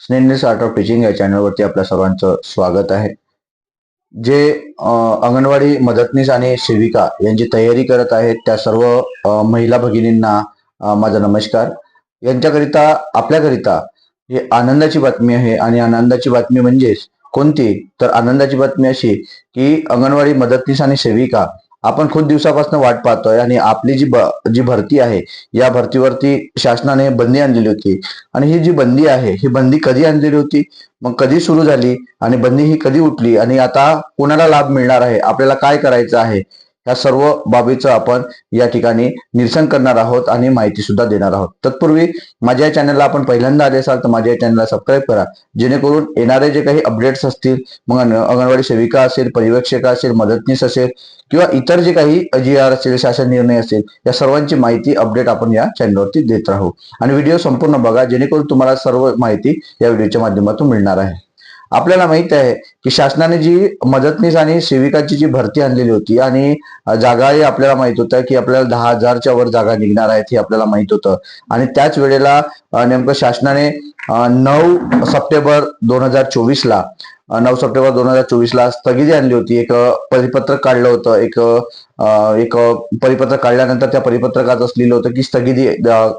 स्नेहनेस art of teaching या चॅनलवरती आपल्या सर्वांचं स्वागत आहे. जे अंगणवाडी मदतनीस आणि सेविका यांची तयारी करत आहेत त्या सर्व महिला भगिनींना माझा नमस्कार. यांच्याकरिता आपल्याकरिता हे आनंदाची बातमी आहे आणि आनंदाची बातमी म्हणजेच कोणती? तर आनंदाची बातमी अशी की अंगणवाडी मदतनीस आणि सेविका आपण खूप दिवसापासून वाट पाहतोय आणि आपली जी ब- जी भरती आहे या भरतीवरती शासनाने बंदी आणलेली होती. आणि ही जी बंदी आहे ही बंदी कधी आणलेली होती? मग कधी सुरू झाली? आणि बंदी ही कधी उठली? आणि आता कोणाला लाभ मिळणार आहे? आपल्याला काय करायचं आहे? ह्या सर्व बाबीचं आपण या ठिकाणी निरसन करणार आहोत आणि माहिती सुद्धा देणार आहोत. तत्पूर्वी माझ्या या चॅनलला आपण पहिल्यांदा आले असाल तर माझ्या या चॅनलला सबस्क्राईब करा. जेणेकरून येणारे जे काही अपडेट्स असतील मग अंगणवाडी सेविका असेल पर्यवेक्षिका असेल मदतनीस असेल किंवा इतर जे काही जी आर असेल शासन निर्णय असेल या सर्वांची माहिती अपडेट आपण या चॅनलवरती देत राहू. आणि व्हिडिओ संपूर्ण बघा जेणेकरून तुम्हाला सर्व माहिती या व्हिडिओच्या माध्यमातून मिळणार आहे. आपल्याला माहीत आहे की शासनाने जी मदतनीस आणि सेविकाची जी भरती आणलेली होती आणि जागाही आपल्याला माहीत होतं की आपल्याला दहा हजारच्या वर जागा निघणार आहेत हे आपल्याला माहीत होतं. आणि त्याच वेळेला नेमकं शासनाने नऊ सप्टेंबर दोन हजार चोवीस ला नऊ सप्टेंबर दोन हजार चोवीस ला स्थगिती आणली होती. एक परिपत्रक काढलं होतं. एक एक परिपत्रक काढल्यानंतर त्या परिपत्रकात लिहिलं होतं की स्थगिती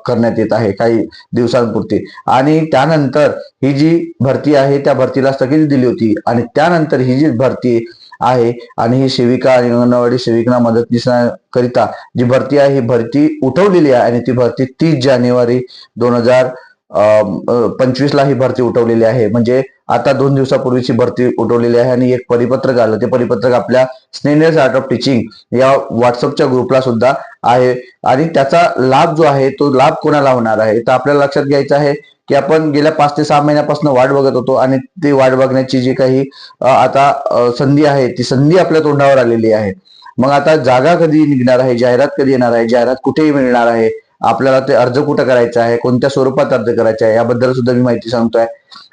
करण्यात येत आहे काही दिवसांपुरती. आणि त्यानंतर ही जी भरती आहे त्या भरतीला स्थगिती दिली होती. आणि त्यानंतर ही जी भरती आहे आणि ही सेविका आणि अंगणवाडी सेविका मदतनीसाकरिता जी भरती आहे ही भरती उठवलेली आहे आणि ती भरती तीस जानेवारी दोन हजार पंचवीस ला ही भरती उठवलेली आहे. म्हणजे आता दोन दिवसापूर्वीची भरती उठवलेली आहे आणि एक परिपत्रक आलं. ते परिपत्रक आपल्या स्नेहनेस आर्ट ऑफ टीचिंग या व्हॉट्सअपच्या ग्रुपला सुद्धा आहे. आणि त्याचा लाभ जो आहे तो लाभ कोणाला होणार आहे? तर आपल्याला लक्षात घ्यायचं आहे की आपण गेल्या पाच ते सहा महिन्यापासून वाट बघत होतो आणि ती वाट बघण्याची जी काही आता संधी आहे ती संधी आपल्या तोंडावर आलेली आहे. मग आता जागा कधी निघणार आहे? जाहिरात कधी येणार आहे? जाहिरात कुठेही मिळणार आहे? आपल्याला ते अर्ज कुठं करायचा आहे कोणत्या स्वरूपात अर्ज करायचा आहे याबद्दल सुद्धा मी माहिती सांगतोय.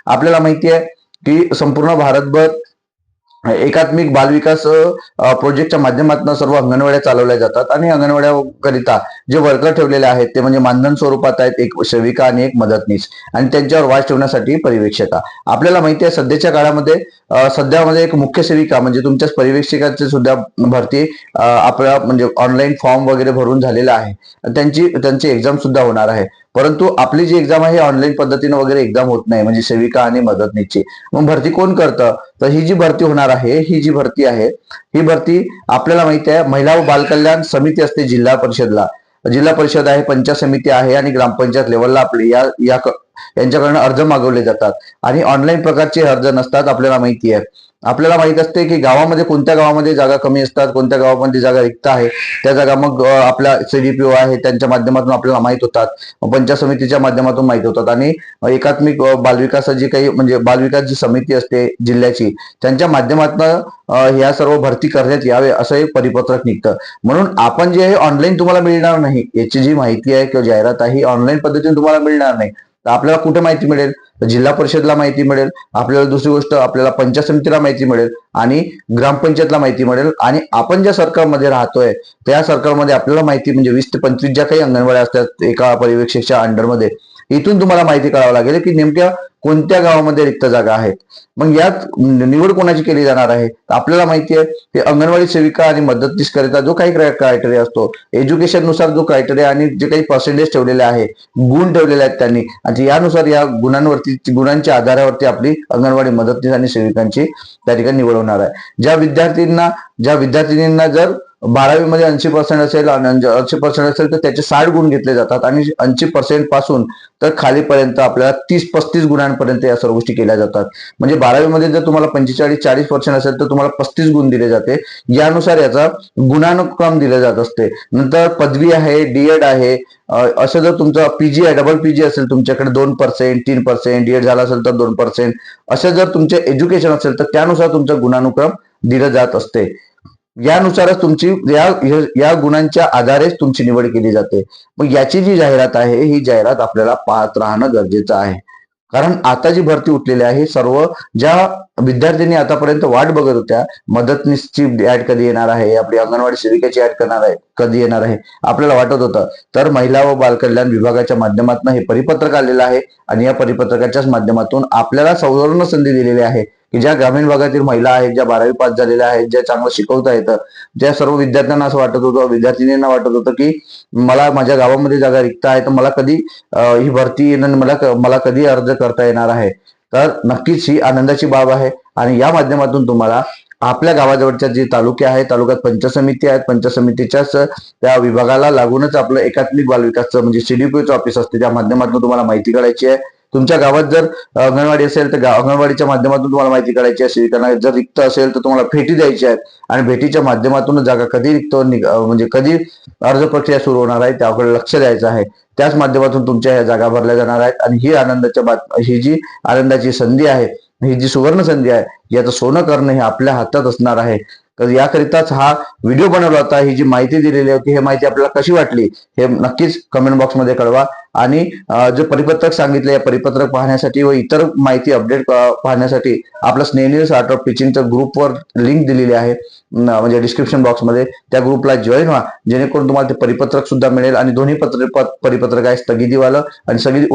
आपल्याला माहिती आहे की संपूर्ण भारतभर एकात्मिक बालविकास प्रोजेक्टच्या माध्यमातून सर्व अंगणवाड्या चालवल्या जातात आणि अंगणवाड्याकरिता जे वर्कर ठेवलेले आहेत ते म्हणजे मानधन स्वरूपात आहेत एक सेविका आणि एक मदतनीस आणि त्यांच्यावर वाच ठेवण्यासाठी पर्यवेक्षका. आपल्याला माहिती आहे सध्याच्या काळामध्ये सध्यामध्ये एक मुख्य सेविका म्हणजे तुमच्याच पर्यवेक्षकाची सुद्धा भरती आपल्या म्हणजे ऑनलाईन फॉर्म वगैरे भरून झालेला आहे. त्यांची त्यांची एक्झाम सुद्धा होणार आहे. परंतु आपली जी एक्झाम आहे ऑनलाईन पद्धतीने वगैरे एक्झाम होत नाही म्हणजे सेविका आणि मदतनीसची. मग भरती कोण करतं? तर ही जी भरती होणार आहे ही जी भरती आहे ही भरती आपल्याला माहिती आहे महिला व बालकल्याण समिती असते जिल्हा परिषदला. जिल्हा परिषद आहे पंचायत समिती आहे आणि ग्रामपंचायत लेवलला आपले या यांच्याकडनं अर्ज मागवले जातात. आणि ऑनलाईन प्रकारचे अर्ज नसतात आपल्याला माहिती आहे. आपल्याला माहीत असते की गावामध्ये कोणत्या गावामध्ये जागा कमी असतात कोणत्या गावामध्ये जागा रिक्त आहे त्या जागा मग आपल्या सीडीपीओ आहे त्यांच्या माध्यमातून आपल्याला माहीत होतात. पंचायत समितीच्या माध्यमातून माहीत होतात. आणि एकात्मिक बालविकासा जी काही म्हणजे बालविकास जी समिती असते जिल्ह्याची त्यांच्या माध्यमातून ह्या सर्व भरती करण्यात यावे असं एक परिपत्रक निघतं. म्हणून आपण जे आहे ऑनलाईन तुम्हाला मिळणार नाही याची जी माहिती आहे किंवा जाहिरात आहे ही ऑनलाईन पद्धतीने तुम्हाला मिळणार नाही. तर आपल्याला कुठे माहिती मिळेल? तर जिल्हा परिषदला माहिती मिळेल. आपल्याला दुसरी गोष्ट आपल्याला पंचायत समितीला माहिती मिळेल. आणि ग्रामपंचायतला माहिती मिळेल. आणि आपण ज्या सरकारमध्ये राहतोय त्या सरकारमध्ये आपल्याला माहिती म्हणजे वीस ते पंचवीस ज्या काही अंगणवाड्या असतात एका पर्यवेक्षकच्या अंडरमध्ये इथून तुम्हाला माहिती कळावं लागेल की नेमक्या कोणत्या गावामध्ये रिक्त जागा आहेत. मग यात निवड कोणाची केली जाणार आहे? आपल्याला माहिती आहे की अंगणवाडी सेविका आणि मदतनीस करिता जो काही क्रायटेरिया असतो एज्युकेशननुसार जो क्रायटेरिया आणि जे काही पर्सेंटेज ठेवलेले आहे गुण ठेवलेले आहेत त्यांनी. आणि यानुसार या गुणांवरती गुणांच्या आधारावरती आपली अंगणवाडी मदतनीस आणि सेविकांची त्या ठिकाणी निवड होणार आहे. ज्या विद्यार्थ्यांना ज्या विद्यार्थिनींना जर बारावी मध्ये ऐंशी पर्सेंट असेल आणि ऐंशी पर्सेंट असेल तर त्याचे साठ गुण घेतले जातात आणि ऐंशी पर्सेंटपासून तर खालीपर्यंत आपल्याला तीस पस्तीस गुणांपर्यंत या सर्व गोष्टी केल्या जातात. म्हणजे बारावीमध्ये जर तुम्हाला पंचेचाळीस चाळीस पर्सेंट असेल तर तुम्हाला पस्तीस गुण दिले जाते. यानुसार याचा गुणानुक्रम दिले जात असते. नंतर पदवी आहे डीएड आहे. असं जर तुमचं पीजी आहे डबल पीजी असेल तुमच्याकडे दोन पर्सेंट तीन पर्सेंट डीएड झाला असेल तर दोन पर्सेंट असं जर तुमचे एज्युकेशन असेल तर त्यानुसार तुमचा गुणानुक्रम दिलं जात असते. यानुसारच तुमची या या गुणांच्या आधारेच तुमची निवड केली जाते. मग याची जी जाहिरात आहे ही जाहिरात आपल्याला पाहत राहणं गरजेचं आहे. कारण आता जी भरती उठलेली आहे सर्व ज्या विद्यार्थ्यांनी आतापर्यंत वाट बघत होत्या मदतनीसची ऍड कधी येणार आहे आपली अंगणवाडी सेविकेची ऍड करणार आहे कधी येणार आहे आपल्याला वाटत होतं. तर महिला व बालकल्याण विभागाच्या माध्यमातून हे परिपत्रक आलेलं आहे आणि या परिपत्रकाच्याच माध्यमातून आपल्याला सवर्ण संधी दिलेली आहे. की ज्या ग्रामीण भागातील महिला आहेत ज्या बारावी पास झालेल्या आहेत ज्या चांगलं शिकवता येतं ज्या सर्व विद्यार्थ्यांना असं वाटत होतं विद्यार्थिनींना वाटत होतं की मला माझ्या गावामध्ये जागा रिक्त आहे तर मला कधी ही भरती येणं मला क- मला कधी अर्ज करता येणार आहे? तर नक्कीच ही आनंदाची बाब आहे आणि या माध्यमातून तुम्हाला आपल्या गावाजवळच्या जे तालुके आहेत तालुक्यात पंचसमिती समिती आहेत पंचसमितीच्याच समितीच्याच त्या विभागाला लागूनच आपलं एकात्मिक बालविकासचं म्हणजे सीडीपीचं ऑफिस असते त्या माध्यमातून तुम्हाला माहिती काढायची आहे. तुमच्या गावात जर अंगणवाडी असेल तर अंगणवाडीच्या माध्यमातून तुम्हाला माहिती काढायची आहे सेविकांना जर रिक्त असेल तर तुम्हाला भेटी द्यायची आहेत. आणि भेटीच्या माध्यमातून जागा कधी रिक्त म्हणजे कधी अर्ज प्रक्रिया सुरू होणार आहे त्याकडे लक्ष द्यायचं आहे. त्याच माध्यमातून तुमच्या ह्या जागा भरल्या जाणार आहेत. आणि ही आनंदाच्या बात ही जी आनंदाची संधी आहे ही जी सुवर्ण संधी आहे याचं सोनं करणं हे आपल्या हातात असणार आहे. याकरिताच हा व्हिडिओ बनवला होता. ही जी माहिती दिलेली होती ही माहिती आपल्याला कशी वाटली हे नक्कीच कमेंट बॉक्समध्ये कळवा. आणि जे परिपत्रक सांगितले या परिपत्रक पाहण्यासाठी व इतर माहिती अपडेट पाहण्यासाठी आपलं स्नेहनील आर्ट ऑफ टीचिंगच्या ग्रुपवर लिंक दिलेली आहे. म्हणजे डिस्क्रिप्शन बॉक्समध्ये त्या ग्रुपला जॉईन व्हा. जेणेकरून तुम्हाला ते परिपत्रक सुद्धा मिळेल. आणि दोन्ही पत्र परिपत्रक आहे स्थगितीवालं आणि सगळी